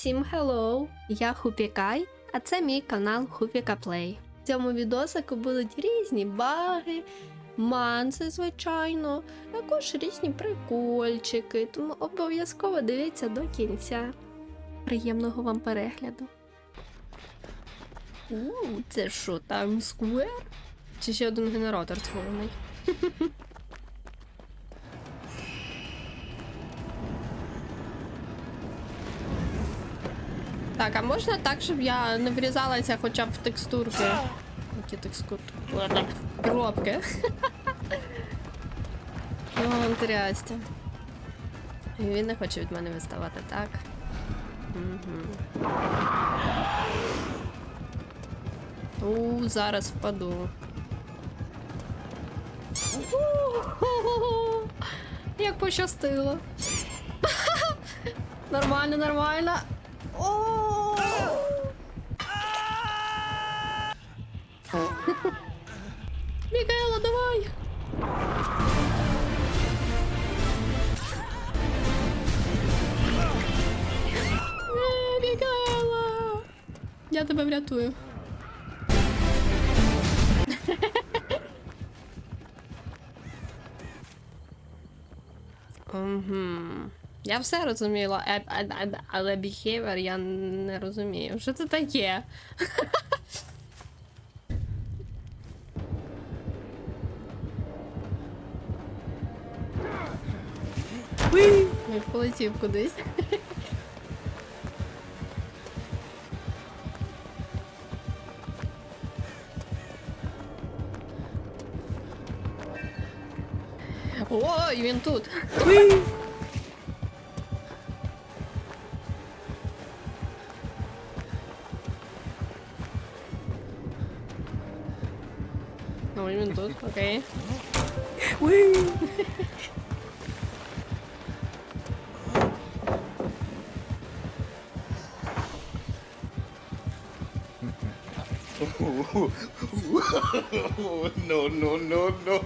Всім hello! Я Хупікай, а це мій канал Хупіка Плей. В цьому відосику будуть різні баги, манси, звичайно, також різні прикольчики, тому обов'язково дивіться до кінця. Приємного вам перегляду. У, це що, там сквер? Чи ще один генератор схований? Так, а можна так, щоб я не врізалася хоча б в текстурки? Які текстурки? Коробки. О, трястя. Він не хоче від мене виставати, так? Угу. У, зараз впаду. Як пощастило. Нормально, нормально. О! Микаела, давай! Е! Я тебе врятую. Угу. Я все розуміла, але behavior я не розумію. Що це таке? Ой, полетів кудись. О, і він тут. Ну, і він тут, окей. no, no, no, no.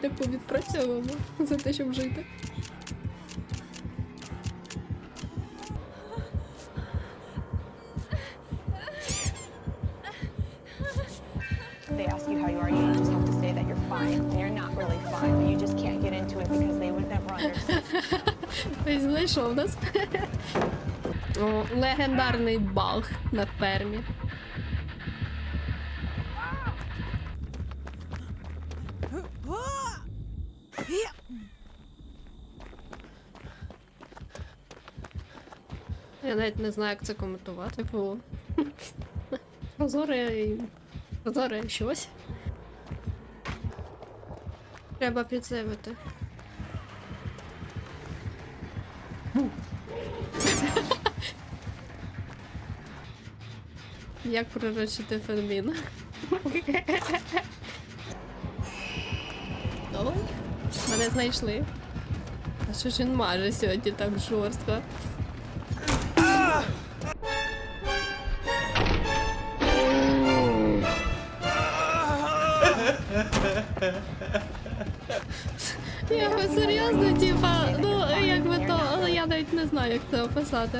Типу відпрацьовуємо за те, щоб жити. They ask you how you are, you just have to say that you're fine. And you're not really fine, but you just can't get into it because they would never understand. Знайшов нас. О, легендарний баг на фермі. Я навіть не знаю, як це коментувати. Типу. Прозоре. Прозоре щось. Треба підсивити. Як приручити фермін? Ой, мене знайшли. А що ж він маже сьогодні так жорстко? Я серйозно, типа, ну якби то, але я навіть не знаю, як це описати.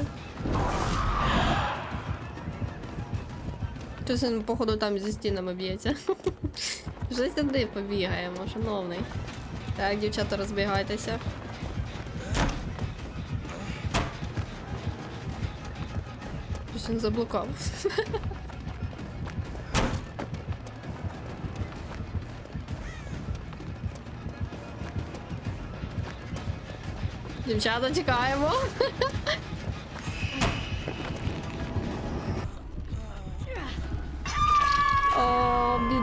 Щось він, походу, там зі стінами б'ється. Вже сюди побігаємо, шановний. Так, дівчата, розбігайтеся. Щось він заблукав. Дівчата, чекаємо.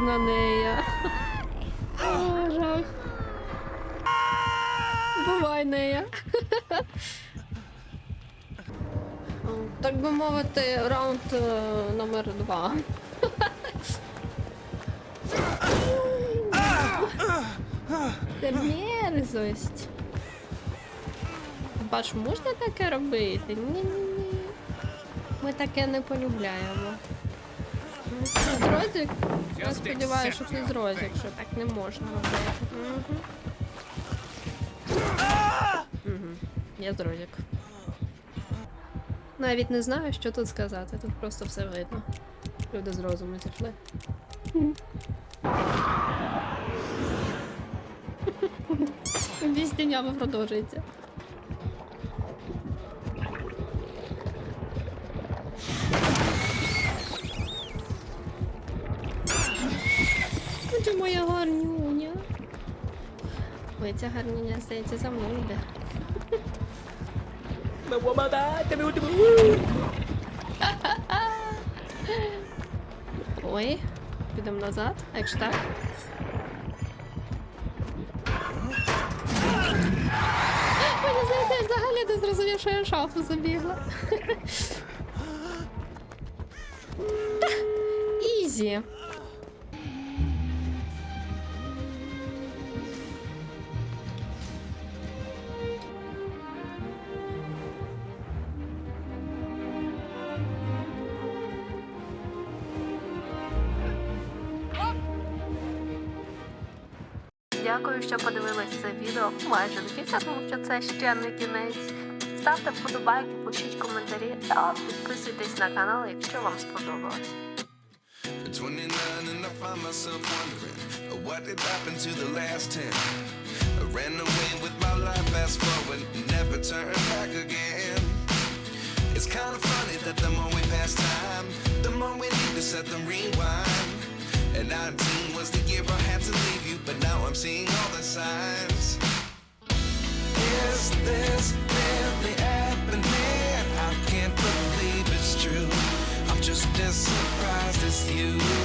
бідна нея. О, жах. Бувай нея. Так би мовити, раунд е, номер два. Це мерзость. Бач, можна таке робити? Ні-ні-ні. Ми таке не полюбляємо. Зрозик? Я сподіваюся, що це зрозик, що так не можна робити. Угу. Я дротик. Навіть не знаю, що тут сказати. Тут просто все видно. Люди з розуму зійшли. З продовжується. Моя гарнюня. Ой, ця гарнюня, здається, за мною йде. Ой, підемо назад. А якщо так? Мені здається, я взагалі не зрозумів, що я шафу забігла. Ізі. Дякую, що подивились це відео майже до кінця, тому що це ще не кінець. Ставте вподобайки, пишіть коментарі та підписуйтесь на канал, якщо вам сподобалось. At 29 and I find myself wondering uh, what did happen to the last 10. I ran away with my life, fast forward, never turn back again. It's kind of funny that the more we pass time, the more we need to set the rewind. And 19 was the year I had to leave you, but now I'm seeing all the signs. Is this really happening? I can't believe it's true. I'm just as surprised as you.